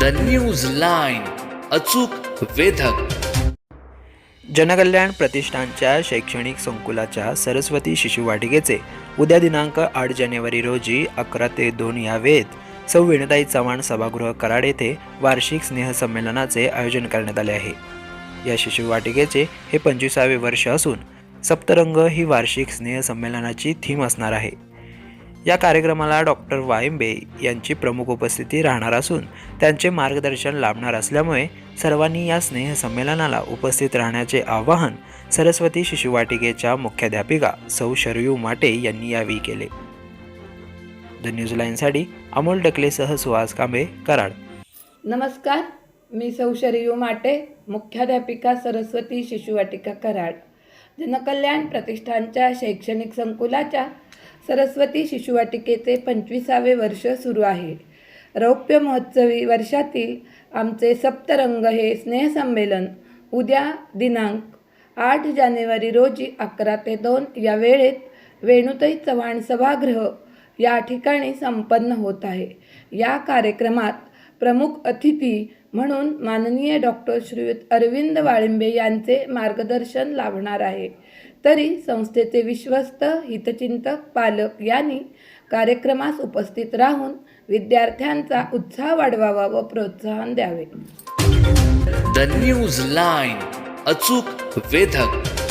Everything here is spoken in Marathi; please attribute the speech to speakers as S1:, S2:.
S1: द न्यूज लाईन अचूक वेधक.
S2: जनकल्याण प्रतिष्ठानच्या शैक्षणिक संकुलाच्या सरस्वती शिशुवाटिकेचे उद्या दिनांक आठ जानेवारी रोजी अकरा ते दोन या वेळेत सौ विणताई चव्हाण सभागृह कराड येथे वार्षिक स्नेहसंमेलनाचे आयोजन करण्यात आले आहे. या शिशुवाटिकेचे हे पंचवीसावे वर्ष असून सप्तरंग ही वार्षिक स्नेहसंमेलनाची थीम असणार आहे. या कार्यक्रमाला डॉक्टर वायंबे यांची प्रमुख उपस्थिती राहणार असून त्यांचे मार्गदर्शन लाभणार असल्यामुळे सर्वांनी या स्नेहसंमेलनाला उपस्थित राहण्याचे आवाहन सरस्वती शिशुवाटिकेच्या मुख्याध्यापिका सौ शरयू माटे यांनी यावेळी केले. द न्यूज लाईनसाठी अमोल डकलेसह सुहास कांबे कराड.
S3: नमस्कार मी सौशर्यू माटे मुख्याध्यापिका सरस्वती शिशुवाटिका कराड. जनकल्याण प्रतिष्ठानच्या शैक्षणिक संकुलाच्या सरस्वती शिशुवाटिकेचे पंचवीसावे वर्ष सुरू आहे. रौप्य महोत्सवी वर्षातील आमचे सप्तरंग हे स्नेहसंमेलन उद्या दिनांक आठ जानेवारी रोजी अकरा ते दोन या वेळेत वेणुताई चव्हाण सभागृह या ठिकाणी संपन्न होत आहे. या कार्यक्रमात प्रमुख अतिथी म्हणून माननीय डॉक्टर श्रीयुत अरविंद वाळिंबे यांचे मार्गदर्शन लाभणार आहे. तरी संस्थेचे विश्वस्त हितचिंतक पालक यांनी कार्यक्रमास उपस्थित राहून विद्यार्थ्यांचा उत्साह वाढवावा व प्रोत्साहन द्यावे.
S1: द न्यूज लाईन अचूक वेधक